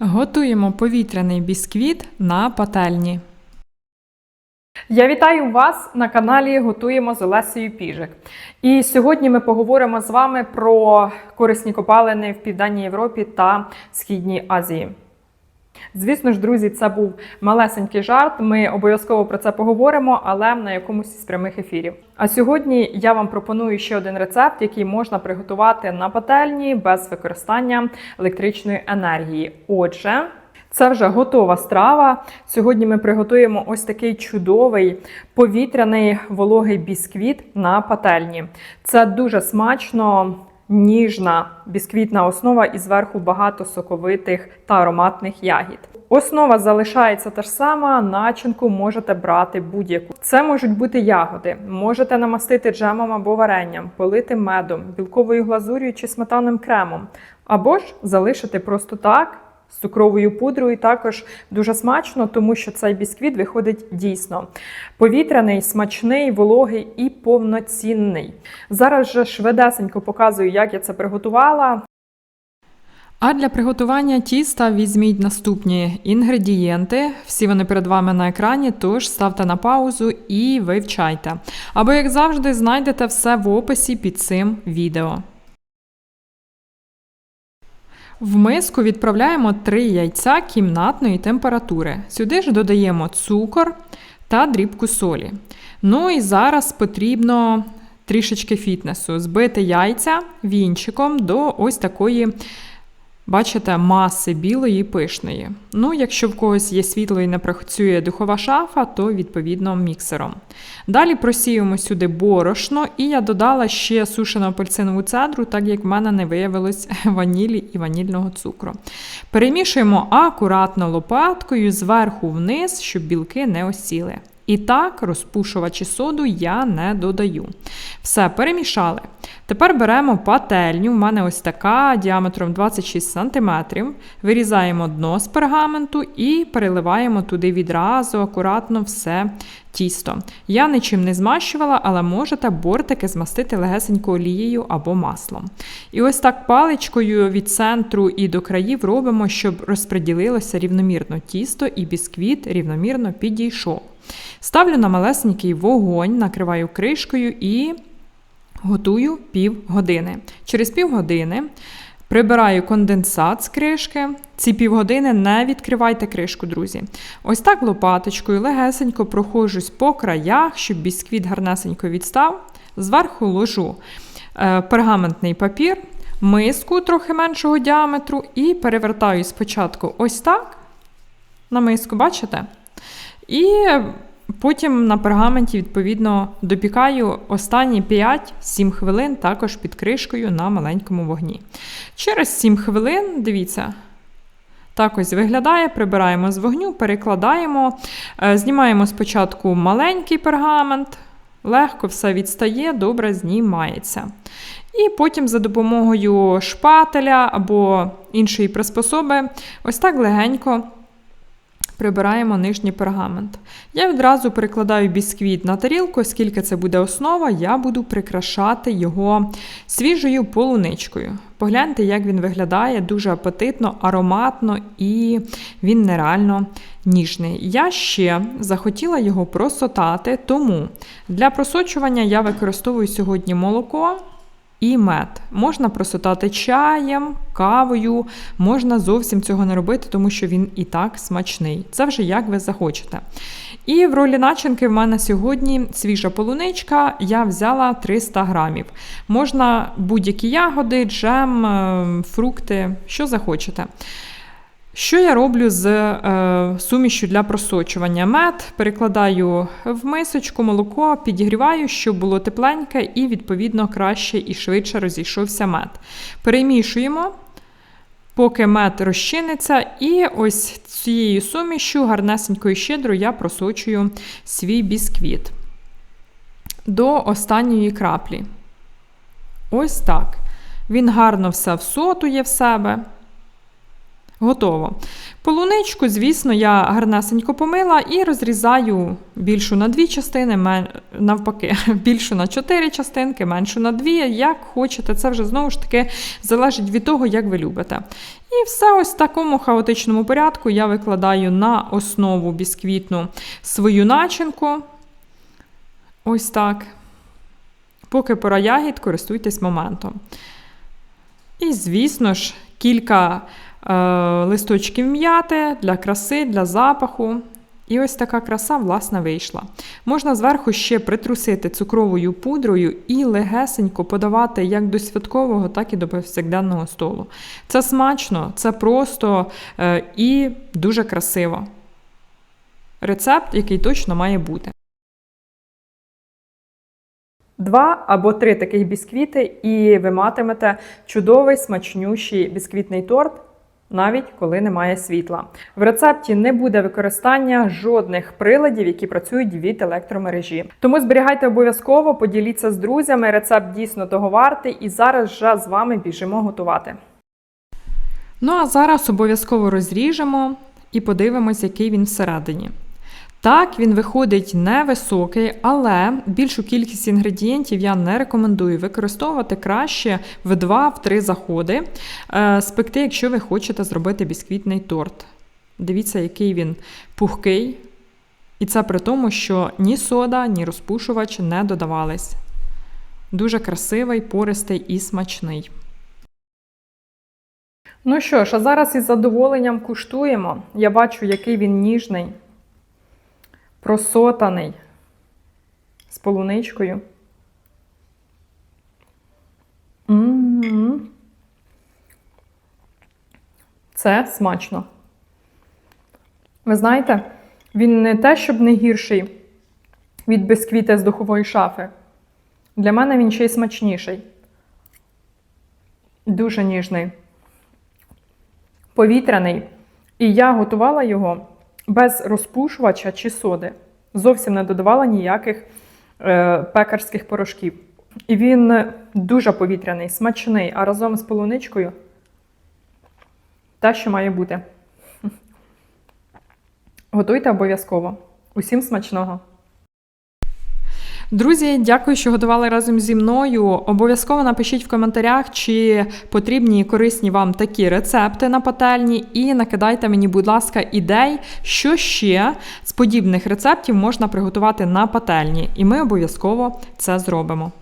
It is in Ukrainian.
Готуємо повітряний бісквіт на пательні. Я вітаю вас на каналі Готуємо з Олесею Піжик. І сьогодні ми поговоримо з вами про корисні копалини в Південній Європі та Східній Азії. Звісно ж, друзі, це був малесенький жарт. Ми обов'язково про це поговоримо, але на якомусь із прямих ефірів. А сьогодні я вам пропоную ще один рецепт, який можна приготувати на пательні без використання електричної енергії. Отже, це вже готова страва. Сьогодні ми приготуємо ось такий чудовий повітряний вологий бісквіт на пательні. Це дуже смачно. Ніжна бісквітна основа і зверху багато соковитих та ароматних ягід. Основа залишається та ж сама, начинку можете брати будь-яку. Це можуть бути ягоди, можете намастити джемом або варенням, полити медом, білковою глазур'ю чи сметанним кремом, або ж залишити просто так з цукровою пудрою також дуже смачно, тому що цей бісквіт виходить дійсно повітряний, смачний, вологий і повноцінний. Зараз же швидесенько показую, як я це приготувала. А для приготування тіста візьміть наступні інгредієнти. Всі вони перед вами на екрані, тож ставте на паузу і вивчайте. Або, як завжди, знайдете все в описі під цим відео. В миску відправляємо 3 яйця кімнатної температури. Сюди ж додаємо цукор та дрібку солі. Ну і зараз потрібно трішечки фітнесу. Збити яйця вінчиком до ось такої, бачите, маси білої пишної. Ну, якщо в когось є світло і не працює духова шафа, то відповідно міксером. Далі просіюємо сюди борошно, і я додала ще сушену апельсинову цедру, так як в мене не виявилось ванілі і ванільного цукру. Перемішуємо акуратно лопаткою зверху вниз, щоб білки не осіли. І так, розпушувачі соду я не додаю. Все, перемішали. Тепер беремо пательню, в мене ось така діаметром 26 см. Вирізаємо дно з пергаменту і переливаємо туди відразу акуратно все тісто. Я нічим не змащувала, але можете бортики змастити легесенько олією або маслом. І ось так паличкою від центру і до країв робимо, щоб розподілилося рівномірно тісто і бісквіт рівномірно підійшов. Ставлю на малесенький вогонь, накриваю кришкою і готую пів години. Через пів години прибираю конденсат з кришки. Ці півгодини не відкривайте кришку, друзі. Ось так лопаточкою легесенько проходжусь по краях, щоб бісквіт гарнесенько відстав. Зверху ложу е, пергаментний папір, миску трохи меншого діаметру, і перевертаю спочатку ось так на миску, бачите? І потім на пергаменті, відповідно, допікаю останні 5-7 хвилин також під кришкою на маленькому вогні. Через 7 хвилин, дивіться, так ось виглядає, прибираємо з вогню, перекладаємо, е, знімаємо спочатку маленький пергамент, легко все відстає, добре знімається. І потім за допомогою шпателя або іншої приспособи, ось так легенько прибираємо нижній пергамент. Я відразу перекладаю бісквіт на тарілку, оскільки це буде основа, я буду прикрашати його свіжою полуничкою. Погляньте, як він виглядає, дуже апетитно, ароматно і він нереально ніжний. Я ще захотіла його просотати, тому для просочування я використовую сьогодні молоко. І мед. Можна просотати чаєм, кавою, можна зовсім цього не робити, тому що він і так смачний. Це вже як ви захочете. І в ролі начинки в мене сьогодні свіжа полуничка, я взяла 300 грамів. Можна будь-які ягоди, джем, е, фрукти, що захочете. Що я роблю з е, сумішю для просочування? Мед перекладаю в мисочку, молоко, підігріваю, щоб було тепленьке і, відповідно, краще і швидше розійшовся мед. Перемішуємо, поки мед розчиниться, і ось цією сумішю, гарнесенькою щедро, я просочую свій бісквіт до останньої краплі. Ось так. Він гарно все всотує в себе. Готово. Полуничку, звісно, я гарнесенько помила і розрізаю більшу на дві частини, навпаки, більшу на чотири частинки, меншу на дві. Як хочете, це вже знову ж таки залежить від того, як ви любите. І все ось в такому хаотичному порядку я викладаю на основу бісквітну свою начинку. Ось так. Поки пора ягід, користуйтесь моментом. І, звісно ж, кілька листочків м'яти для краси, для запаху. І ось така краса, власне, вийшла. Можна зверху ще притрусити цукровою пудрою і легесенько подавати як до святкового, так і до повсякденного столу. Це смачно, це просто е, і дуже красиво. Рецепт, який точно має бути. Два або три таких бісквіти, і ви матимете чудовий смачнющий бісквітний торт, навіть коли немає світла. В рецепті не буде використання жодних приладів, які працюють від електромережі. Тому зберігайте обов'язково, поділіться з друзями. Рецепт дійсно того вартий, і зараз вже з вами біжимо готувати. Ну а зараз обов'язково розріжемо і подивимось, який він всередині. Так, він виходить невисокий, але більшу кількість інгредієнтів я не рекомендую використовувати краще в 2-3 заходи. Е, спекти, якщо ви хочете зробити бісквітний торт. Дивіться, який він пухкий. І це при тому, що ні сода, ні розпушувач не додавались. Дуже красивий, пористий і смачний. Ну що ж, а зараз із задоволенням куштуємо. Я бачу, який він ніжний, просотаний з полуничкою. М-м-м. Це смачно. Ви знаєте, він не те, щоб не гірший від бисквіта з духової шафи. Для мене він ще й смачніший. Дуже ніжний повітряний. І я готувала його без розпушувача чи соди. Зовсім не додавала ніяких е, пекарських порошків. І він дуже повітряний, смачний, а разом з полуничкою те, що має бути. Готуйте обов'язково. Усім смачного! Друзі, дякую, що готували разом зі мною. Обов'язково напишіть в коментарях, чи потрібні і корисні вам такі рецепти на пательні, і накидайте мені, будь ласка, ідей, що ще з подібних рецептів можна приготувати на пательні. І ми обов'язково це зробимо.